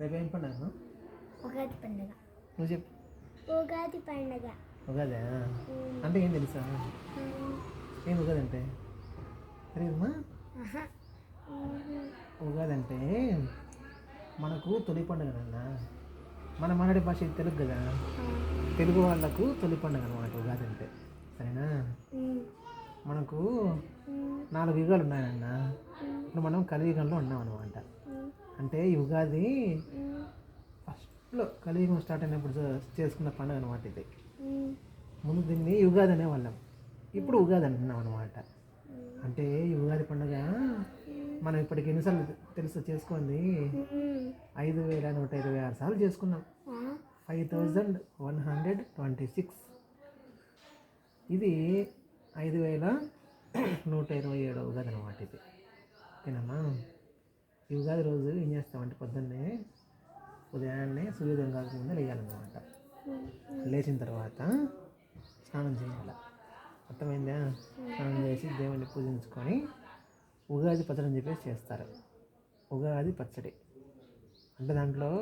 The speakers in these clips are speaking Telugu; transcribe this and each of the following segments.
రేపు ఏం పండుగ? ఉగాది పండుగ. నువ్వు చెప్పు. ఉగాది పండుగ. ఉగాదా? అంటే ఏం తెలుసా? ఏం ఉగాది అంటే తెలియదమ్మా. ఉగాది అంటే మనకు తొలి పండుగ నాన్న. మన మాట్లాడే భాష తెలుగు కదా. తెలుగు వాళ్ళకు తొలి పండుగ అనమాట ఉగాది అంటే సరేనా. మనకు. నాలుగు యుగాలు ఉన్నాయన్న ఇప్పుడు మనం కలియుగంలో ఉన్నాం అనమాట. అంటే ఉమ్. ఫస్ట్లో కలియుగం స్టార్ట్ అయినప్పుడు చేసుకున్న పండుగ అనమాట ఇది. ముందు దీన్ని యుగాది అనేవాళ్ళం. ఇప్పుడు ఉగాది అంటున్నాం అనమాట అంటే ఈ ఉగాది పండుగ మనం ఇప్పటికి ఎన్నిసార్లు తెలుసు చేసుకుంది? ఉమ్. ఐదు వేల నూట ఇరవై ఆరు సార్లు చేసుకున్నాం? Five thousand one hundred twenty six. ఇది ఐదు వేల నూట ఇరవై ఏడు ఉగాది అనమాట ఈ ఉగాది రోజు ఏం చేస్తామంటే పొద్దున్నే ఉదయాన్నే సూర్యోదయం కాకముందే లేయాలన్నమాట. లేచిన తర్వాత స్నానం చేయాలి. అర్థమైందా? స్నానం చేసి దేవుణ్ణి పూజించుకొని ఉగాది పచ్చడి అని చెప్పేసి చేస్తారు. ఉగాది పచ్చడి. అంటే దాంట్లో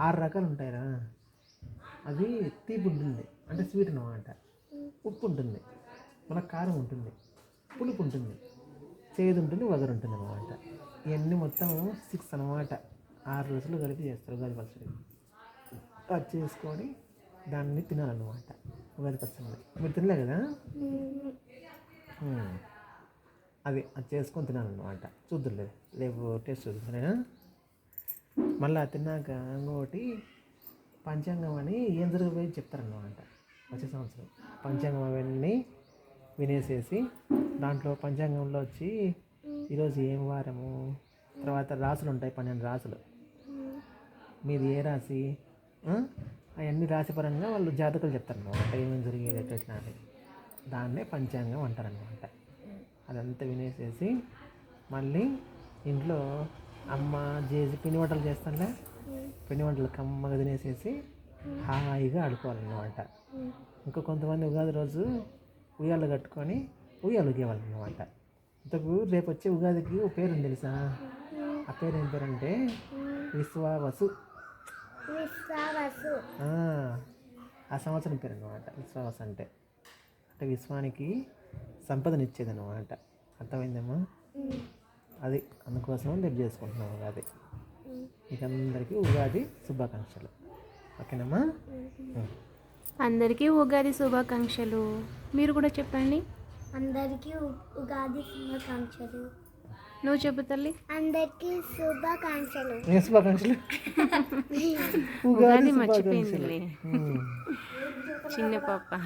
ఆరు రకాలు ఉంటాయిరా. అది తీపి ఉంటుంది. అంటే స్వీట్ అన్నమాట. ఉప్పు ఉంటుంది. మన కారం ఉంటుంది. పులుపు ఉంటుంది. చేదు ఉంటుంది వగరు ఉంటుంది అనమాట ఇవన్నీ మొత్తం సిక్స్ అనమాట ఆరు రోజులు కలిపి చేస్తారు ఉగాది పచ్చడి. అది చేసుకొని దాన్ని తినాలన్నమాట ఉగాది పచ్చడి. మీరు తినలే కదా. అది అది చేసుకొని తినాలన్నమాట. చూద్దులే రేపు టేస్ట్ చూద్దాం మళ్ళీ తిన్నాక ఇంకోటి పంచాంగం అని ఏం జరగబోయి చెప్తారన్నమాట. వచ్చే సంవత్సరం. పంచాంగం అవన్నీ వినేసేసి దాంట్లో పంచాంగంలో వచ్చి ఈరోజు ఏం వారము? తర్వాత రాసులు ఉంటాయి పన్నెండు రాసులు. మీది ఏ రాశి? అవన్నీ అవన్నీ రాశిపరంగా వాళ్ళు జాతకాలు చెప్తారన్నమాట ఏమేమి జరిగేది ఎట్లా అని. దాన్నే పంచాంగం అంటారనమాట అదంతా వినేసేసి మళ్ళీ ఇంట్లో అమ్మ చేసి పిండి వంటలు చేస్తానులే పిండి వంటలు కమ్మగా తినేసేసి హాయిగా ఆడుకోవాలన్నమాట. ఇంకా కొంతమంది ఉగాది రోజు ఉయ్యాలు కట్టుకొని ఉయ్యాలు ఊగేవాళ్ళనమాట ఇంతకు రేపు వచ్చే ఉగాదికి ఒక పేరు ఉంది తెలుసా? ఆ పేరు ఏం పేరు అంటే విశ్వావసు. విశ్వావసు. ఆ, ఆ సంవత్సరం పేరు అనమాట విశ్వావసు అంటే. అంటే విశ్వానికి సంపదనిచ్చేది అనమాట అర్థమైందమ్మా. అది అందుకోసం రేపు చేసుకుంటున్నాం ఉగాది. మీకు అందరికీ ఉగాది శుభాకాంక్షలు. ఓకేనమ్మా. అందరికీ ఉగాది శుభాకాంక్షలు. మీరు కూడా చెప్పండి. అందరికీ ఉగాది శుభాకాంక్షలు. నువ్వు చెప్పు తల్లి. అందరికీ శుభాకాంక్షలు. శుభాకాంక్షలు? ఉగాది ఉం. చిన్న పాప.